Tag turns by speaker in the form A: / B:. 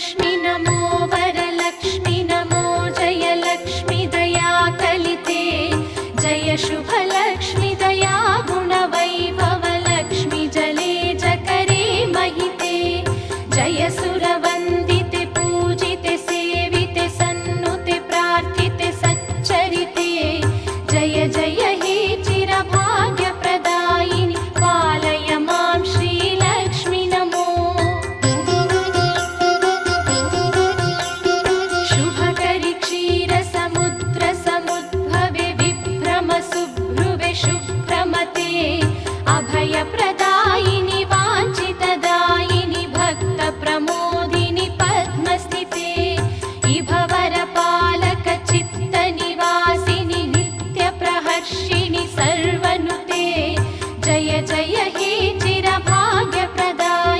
A: लक्ष्मि नमो वरलक्ष्मि नमो जयलक्ष्मि दया कलिते जय शुभलक्ष्मि दया शुभ